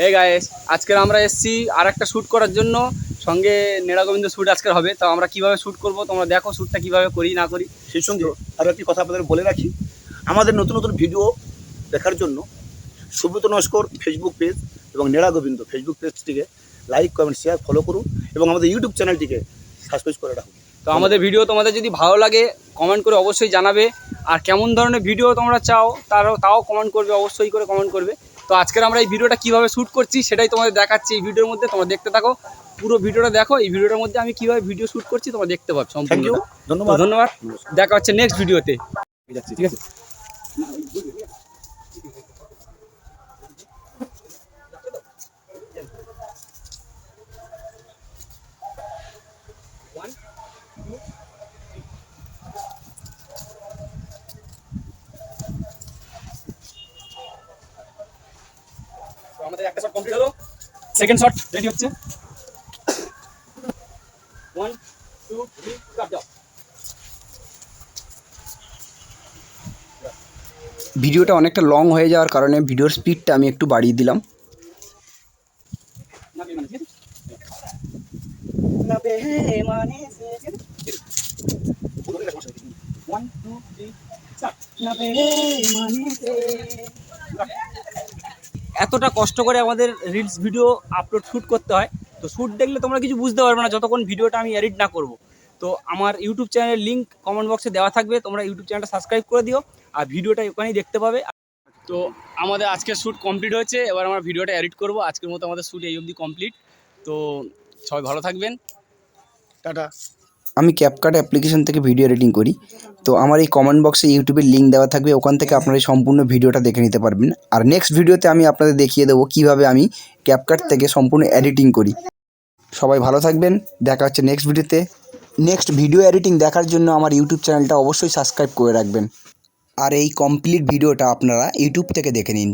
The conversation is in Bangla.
হে গায়েস আজকের আমরা এসেছি আর একটা শ্যুট করার জন্য। সঙ্গে নেড়া গোবিন্দ শ্যুট আজকের হবে। তো আমরা কীভাবে শ্যুট করব তোমরা দেখো শ্যুটটা কীভাবে করি না করি। সেই সঙ্গে আরও একটি কথা আপনাদের বলে রাখি। আমাদের নতুন নতুন ভিডিও দেখার জন্য সুব্রত নস্কর ফেসবুক পেজ এবং নেড়া গোবিন্দ ফেসবুক পেজটিকে লাইক কমেন্ট শেয়ার ফলো করুন এবং আমাদের ইউটিউব চ্যানেলটিকে সাবস্ক্রাইব করে রাখুন। তো আমাদের ভিডিও তোমাদের যদি ভালো লাগে কমেন্ট করে অবশ্যই জানাবে। আর কেমন ধরনের ভিডিও তোমরা চাও তারও তাও কমেন্ট করবে অবশ্যই করে কমেন্ট করবে। তো আজকের আমরা এই ভিডিওটা কীভাবে শ্যুট করছি সেটাই তোমাদের দেখাচ্ছি এই ভিডিওর মধ্যে তোমরা দেখতে থাকো। পুরো ভিডিওটা দেখো এই ভিডিওটার মধ্যে আমি কীভাবে ভিডিও শ্যুট করছি তোমরা দেখতে পাচ্ছ সম্পূর্ণ ধন্যবাদ। ধন্যবাদ। দেখা হচ্ছে নেক্সট ভিডিওতে ঠিক আছে। আমাদের একটা শট কমপ্লিট হলো। সেকেন্ড শট রেডি হচ্ছে। ওয়ান টু থ্রি কাট দাও ভিডিওটা অনেকটা লং হয়ে যাওয়ার কারণে ভিডিওর স্পিডটা আমি একটু বাড়িয়ে দিলাম। ওয়ান টু থ্রি এতটা কষ্ট করে আমাদের রিলস ভিডিও আপলোড শ্যুট করতে হয়। তো শ্যুট দেখলে তোমরা কিছু বুঝতে পারবে না, যতক্ষণ ভিডিওটা আমি এডিট না করব। তো আমার ইউটিউব চ্যানেলের লিঙ্ক কমেন্ট বক্সে দেওয়া থাকবে, তোমরা ইউটিউব চ্যানেলটা সাবস্ক্রাইব করে দিও, আর ভিডিওটা ওখানেই দেখতে পাবে। তো আমাদের আজকের শ্যুট কমপ্লিট হয়েছে, এবার আমরা ভিডিওটা এডিট করব। আজকের মতো আমাদের শ্যুট এই অবধি কমপ্লিট তো সবাই ভালো থাকবেন। টাটা। আমি ক্যাপকাট অ্যাপ্লিকেশন থেকে ভিডিও এডিটিং করি। তো আমার এই কমেন্ট বক্সে ইউটিউবের লিঙ্ক দেওয়া থাকবে, ওখান থেকে আপনারা এই সম্পূর্ণ ভিডিওটা দেখে নিতে পারবেন। আর নেক্সট ভিডিওতে আমি আপনাদের দেখিয়ে দেবো কীভাবে আমি ক্যাপকাট থেকে সম্পূর্ণ এডিটিং করি। সবাই ভালো থাকবেন, দেখা হচ্ছে নেক্সট ভিডিওতে নেক্সট ভিডিও এডিটিং দেখার জন্য আমার ইউটিউব চ্যানেলটা অবশ্যই সাবস্ক্রাইব করে রাখবেন। আর এই কমপ্লিট ভিডিওটা আপনারা ইউটিউব থেকে দেখে নিন।